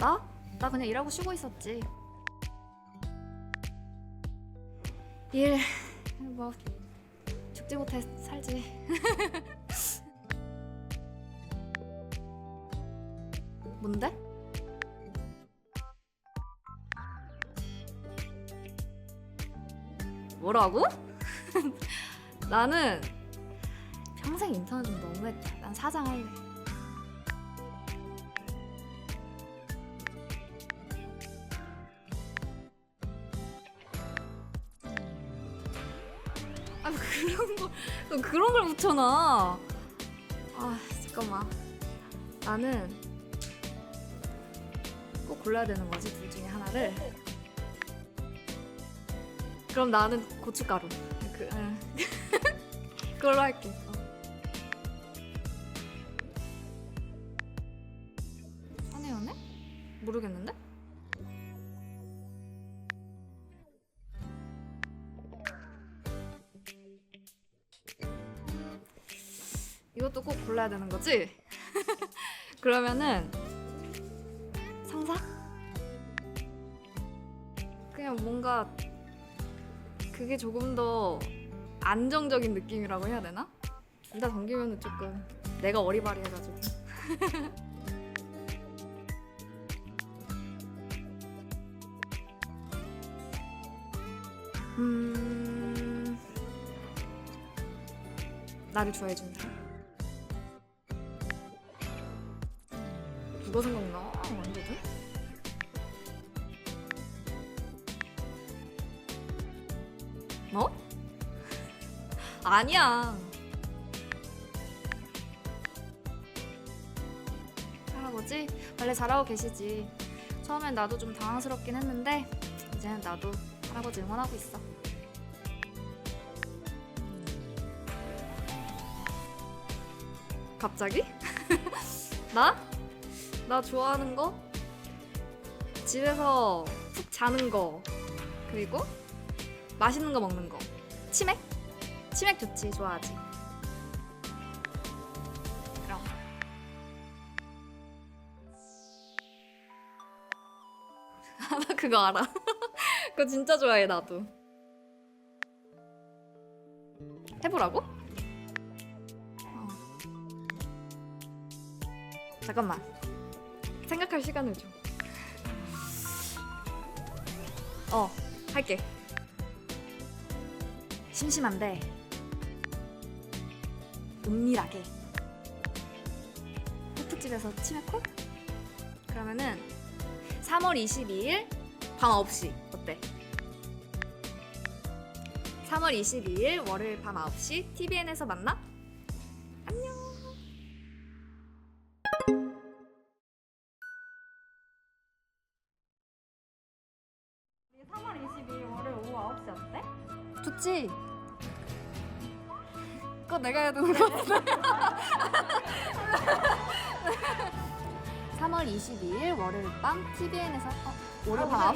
나? 나 그냥 일하고 쉬고 있었지. 일, 뭐, 죽지 못해 살지. 뭔데? 뭐라고? 나는 평생 인턴은 좀 너무했다. 난 사장 할래. 아 그런 거너 그런 걸 붙여놔. 아 잠깐만. 나는 꼭 골라야 되는 거지 둘 중에 하나를. 그럼 나는 고춧가루. 그 응. 그걸로 할게. 어. 연애 연애? 모르겠는데? 이것도 꼭 골라야 되는 거지? 그러면은 상사? 그냥 뭔가 그게 조금 더 안정적인 느낌이라고 해야 되나? 둘다 당기면은 조금 내가 어리바리해가지고 음 나를 좋아해주는 누가 생각나? 완전히? 뭐? 아니야. 할아버지 원래 잘하고 계시지. 처음엔 나도 좀 당황스럽긴 했는데 이제는 나도 할아버지 응원하고 있어. 갑자기? 나? 나 좋아하는 거? 집에서 푹 자는 거 그리고 맛있는 거 먹는 거 치맥? 치맥 좋지 좋아하지 그럼 아, 나 그거 알아 그거 진짜 좋아해 나도 해보라고? 어. 잠깐만 생각할 시간을 줘. 어, 할게. 심심한데 은밀하게 호프집에서 치맥콜? 그러면은 3월 22일 밤 9시 어때? 3월 22일 월요일 밤 9시 TVN에서 만나? 좋지. 그거 내가 해야 되는 거 같아. 3월 22일 월요일 밤 TVN에서 어, 월요일 밤